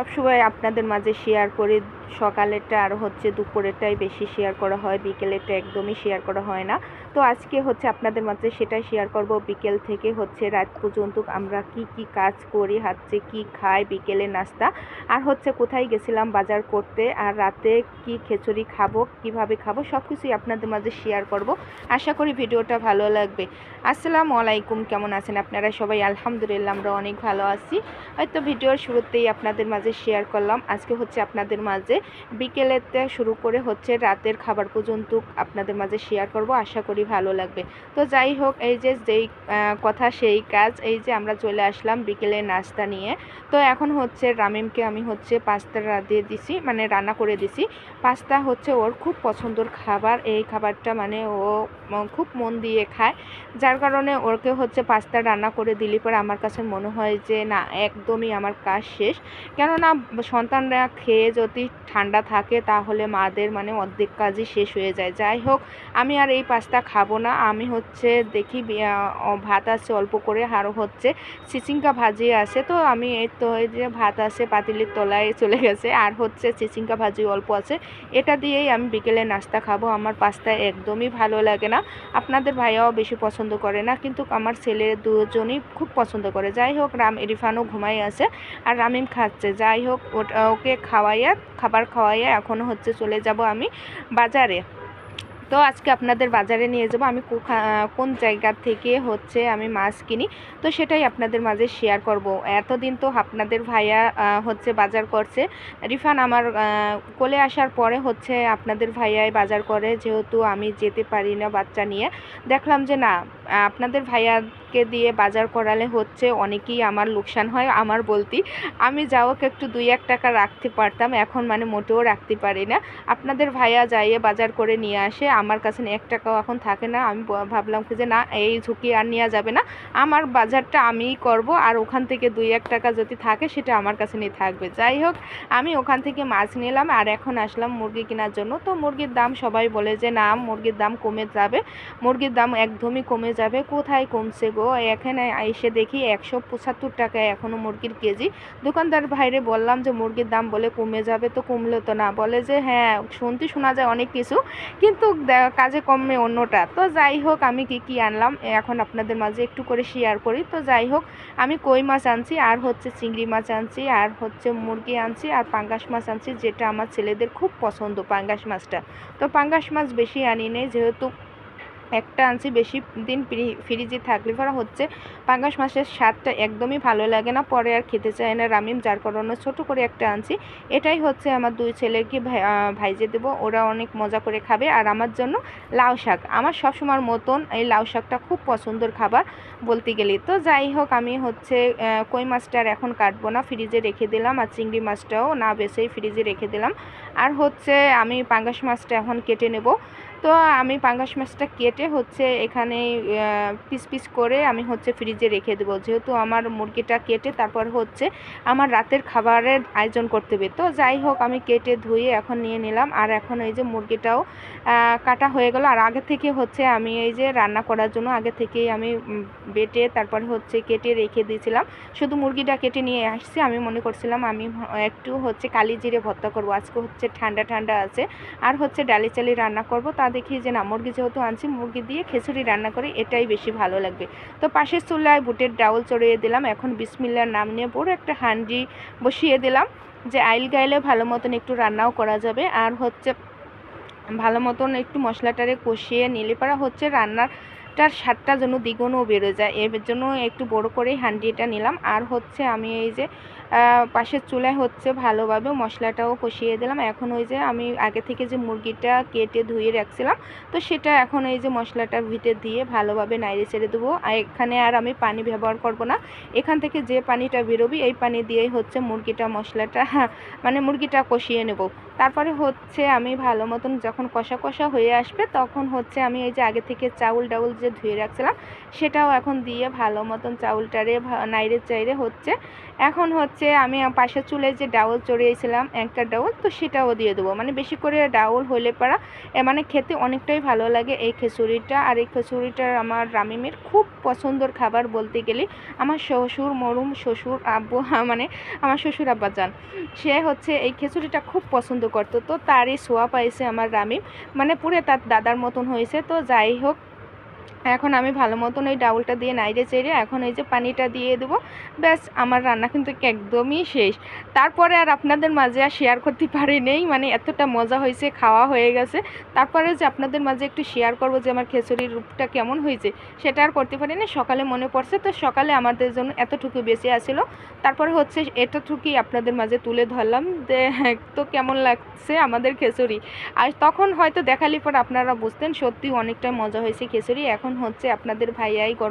সবসময় আপনাদের মাঝে শেয়ার করি। সকালেরটা আর হচ্ছে দুপুরেরটাই বেশি শেয়ার করা হয়, বিকেলেরটা একদমই শেয়ার করা হয় না। তো আজকে হচ্ছে আপনাদের মাঝে সেটাই শেয়ার করব। বিকেল থেকে হচ্ছে রাত পর্যন্ত আমরা কি কি কাজ করি হচ্ছে কি খাই, বিকেলে নাস্তা। আর হচ্ছে কোথায় গেছিলাম বাজার করতে, আর রাতে কি খিচুড়ি খাব, কীভাবে খাব সব কিছুই আপনাদের মাঝে শেয়ার করব। আশা করি ভিডিওটা ভালো লাগবে। আসসালামু আলাইকুম, কেমন আছেন আপনারা সবাই? আলহামদুলিল্লাহ, আমরা অনেক ভালো আছি। হয়তো ভিডিওর শুরুতেই আপনাদের মাঝে শেয়ার করলাম। আজকে হচ্ছে আপনাদের মাঝে বিকেলেতে শুরু করে হচ্ছে রাতের খাবার পর্যন্ত আপনাদের মাঝে শেয়ার করব। আশা করি ভালো লাগবে। তো যাই হোক, এই যে যেই কথা সেই কাজ, এই যে আমরা চলে আসলাম বিকেলে নাস্তা নিয়ে। তো এখন হচ্ছে রামিমকে আমি হচ্ছে পাস্তা দিয়ে দিছি মানে রান্না করে দিছি। পাস্তা হচ্ছে ওর খুব পছন্দের খাবার। এই খাবারটা মানে ও খুব মন দিয়ে খায়। যার কারণে ওরকে হচ্ছে পাস্তা রান্না করে দিলে পরে আমার কাছে মনে হয় যে, না, একদমই আমার কাজ শেষ। কেননা সন্তানরা খেয়ে যদি ঠান্ডা থাকে, তাহলে মাদের মানে অর্ধেক কাজই শেষ হয়ে যায়। যাই হোক, আমি আর এই পাস্তা খাব না। আমি হচ্ছে দেখি ভাত আছে, অল্প করে আরও হচ্ছে। চিচিঙ্কা ভাজি আছে। তো আমি এই তো যে ভাত আছে, পাতিলির তলায় চলে গেছে। আর হচ্ছে চিচিঙ্কা ভাজি অল্প আছে। এটা দিয়েই আমি বিকেলে নাস্তা খাব। আমার পাস্তা একদমই ভালো লাগে না। আপনাদের ভাইয়াও বেশি পছন্দ করে না। কিন্তু আমার ছেলে দুজনই খুব পছন্দ করে। যাই হোক, রাম, ইরিফানও ঘুমাই আছে। আর রামিম খাচ্ছে। যাই হোক, ওটা, ওকে খাওয়াইয়া, খাবার খাওয়াইয়া এখন হচ্ছে চলে যাব আমি বাজারে। তো আজকে আপনাদের বাজারে নিয়ে যাব। আমি কোন জায়গা থেকে হচ্ছে আমি মাছ কিনি, তো সেটাই আপনাদের মাঝে শেয়ার করব। এতদিন তো আপনাদের ভাইয়া হচ্ছে বাজার করছে। রিফান্ড আমার কোলে আসার পরে হচ্ছে আপনাদের ভাইয়াই বাজার করে, যেহেতু আমি যেতে পারি না বাচ্চা নিয়ে। দেখলাম যে না, আপনাদের আপনাদের ভাইয়াকে দিয়ে বাজার করালে হচ্ছে অনেকেই আমার লোকসান হয়, আমার বলতি। আমি যাওয়াক একটু দুই এক টাকা রাখতে পারতাম, এখন মানে মোটেও রাখতে পারি না। আপনাদের ভাইয়া যাইয়ে বাজার করে নিয়ে আসে, আমার কাছে এক টাকাও এখন থাকে না। আমি ভাবলাম যে না, এই ঝুঁকি আর নেওয়া যাবে না। আমার বাজারটা আমিই করব, আর ওখান থেকে দুই এক টাকা যদি থাকে, সেটা আমার কাছে নিয়ে থাকবে। যাই হোক, আমি ওখান থেকে মাছ নিলাম, আর এখন আসলাম মুরগি কেনার জন্য। তো মুরগির দাম সবাই বলে যে, না, মুরগির দাম কমে যাবে। মুরগির দাম একদমই কমে যাবে। কোথায় কমছে গো? এখানে এসে দেখি একশো পঁচাত্তর টাকায় এখনও মুরগির কেজি। দোকানদার ভাইরে বললাম যে, মুরগির দাম বলে কমে যাবে তো কমলো তো না। বলে যে হ্যাঁ শুনতে শোনা যায় অনেক কিছু, কিন্তু কাজে কমে অন্যটা। তো যাই হোক, আমি কি কি আনলাম, এখন আপনাদের মাঝে একটু করে শেয়ার করি। তো যাই হোক, আমি কই মাছ আনছি, আর হচ্ছে চিংড়ি মাছ আনছি, আর হচ্ছে মুরগি আনছি, আর পাঙ্গাস মাছ আনছি, যেটা আমার ছেলেদের খুব পছন্দ, পাঙ্গাস মাছটা। তো পাঙ্গাস মাছ বেশি আনি নেই, যেহেতু একটা আনছি, বেশি দিন ফ্রিজে থাকলে। পরে হচ্ছে, পাঙ্গাস মাছের স্বাদটা একদমই ভালো লাগে না, পরে আর খেতে চায় না রামিম, যার কারণে ছোটো করে একটা আনছি। এটাই হচ্ছে আমার দুই ছেলেকে ভাই- ভাইজে দেবো। ওরা অনেক মজা করে খাবে। আর আমার জন্য লাউ শাক। আমার সবসময়ের মতন এই লাউ শাকটা খুব পছন্দের খাবার বলতে গেলে। তো যাই হোক, আমি হচ্ছে কই মাছটা আর এখন কাটবো না। ফ্রিজে রেখে দিলাম। আর চিংড়ি মাছটাও না বেছেই ফ্রিজে রেখে দিলাম। আর হচ্ছে, আমি পাঙ্গাস মাছটা এখন কেটে নেব। তো আমি পাঙ্গাস মাছটা কেটে হচ্ছে এখানে পিস পিস করে আমি হচ্ছে ফ্রিজে রেখে দেবো। যেহেতু আমার মুরগিটা কেটে তারপর হচ্ছে আমার রাতের খাবারের আয়োজন করতে হবে। তো যাই হোক, আমি কেটে ধুয়ে এখন নিয়ে নিলাম। আর এখন এই যে মুরগিটাও কাটা হয়ে গেল। আর আগে থেকে হচ্ছে আমি এই যে রান্না করার জন্য আগে থেকেই আমি বেটে তারপর হচ্ছে কেটে রেখে দিয়েছিলাম। শুধু মুরগিটা কেটে নিয়ে আসছি। আমি মনে করছিলাম আমি একটু হচ্ছে কালি জিরে ভর্তা করব। আজকে হচ্ছে ঠান্ডা ঠান্ডা আছে। আর হচ্ছে ডালি চালি রান্না করব। তা দেখি যে না, মুরগি যেহেতু আনছি, মুরগি দিয়ে খিচুড়ি রান্না করে, এটাই বেশি ভালো লাগবে। তো পাশের চুলায় বুটের ডাউল চড়িয়ে দিলাম, এখন বিসমিল্লার নাম নিয়ে বড় একটা হান্ডি বসিয়ে দিলাম, যে আইল গাইলে ভালো মতন একটু রান্নাও করা যাবে। আর হচ্ছে, ভালো মতন একটু মশলাটারে কষিয়ে নিলে পারা হচ্ছে রান্নাটার স্বাদটা যেন দ্বিগুণও বেড়ে যায়। এর জন্য একটু বড় করেই হান্ডিটা নিলাম। আর হচ্ছে আমি এই যে পাশের চুলায় হচ্ছে ভালোভাবে মশলাটাও কষিয়ে দিলাম। এখন ওই যে আমি আগে থেকে যে মুরগিটা কেটে ধুয়ে রাখছিলাম, তো সেটা এখন এই যে মশলাটার ভিতরে দিয়ে ভালোভাবে নাইড়ে ছেড়ে দেবো। আর এখানে আর আমি পানি ব্যবহার করব না। এখান থেকে যে পানিটা বেরোবি, এই পানি দিয়েই হচ্ছে মুরগিটা, মশলাটা মানে মুরগিটা কষিয়ে নেব। তারপরে হচ্ছে আমি ভালো মতন যখন কষা কষা হয়ে আসবে, তখন হচ্ছে আমি এই যে আগে থেকে চাউল ডাউল যে ধুয়ে রাখছিলাম, সেটাও এখন দিয়ে ভালো মতন চাউলটারে নাইড়ে চাইড়ে হচ্ছে। এখন হচ্ছে আমি পাশের চুলে যে ডাউল চড়িয়েছিলাম, একটা ডাউল, তো সেটাও দিয়ে দেবো। মানে বেশি করে ডাউল হলে পারা মানে খেতে অনেকটাই ভালো লাগে এই খিচুড়িটা। আর এই খিচুড়িটা আমার রামিমের খুব পছন্দর খাবার বলতে গেলে, আমার শ্বশুর, মরুম শ্বশুর, আব্বু মানে আমার শ্বশুর আব্বা যান সে হচ্ছে এই খিচুড়িটা খুব পছন্দ করতো। তো তারই সোয়া পাইছে আমার রামিম মানে পুরো তার দাদার মতন হয়েছে। তো যাই হোক এখন আমি ভালো মতন ওই ডাউলটা দিয়ে নাইড়ে চেড়ে এখন এই যে পানিটা দিয়ে দেবো। ব্যাস, আমার রান্না কিন্তু একদমই শেষ। তারপরে আর আপনাদের মাঝে আর শেয়ার করতে পারি নেই মানে এতটা মজা হয়েছে, খাওয়া হয়ে গেছে। তারপরে যে আপনাদের মাঝে একটু শেয়ার করব যে আমার খিচুড়ির রূপটা কেমন হয়েছে, সেটা আর করতে পারি না। সকালে মনে পড়ছে, তো সকালে আমাদের জন্য এতটুকু বেঁচে আসিল তারপরে হচ্ছে এতটুকুই আপনাদের মাঝে তুলে ধরলাম। যে তো কেমন লাগছে আমাদের খিচুড়ি। আর তখন হয়তো দেখালি পর আপনারা বুঝতেন সত্যি অনেকটা মজা হয়েছে খিচুড়ি। এখন হচ্ছে আপনাদের ভাইয়াই গরম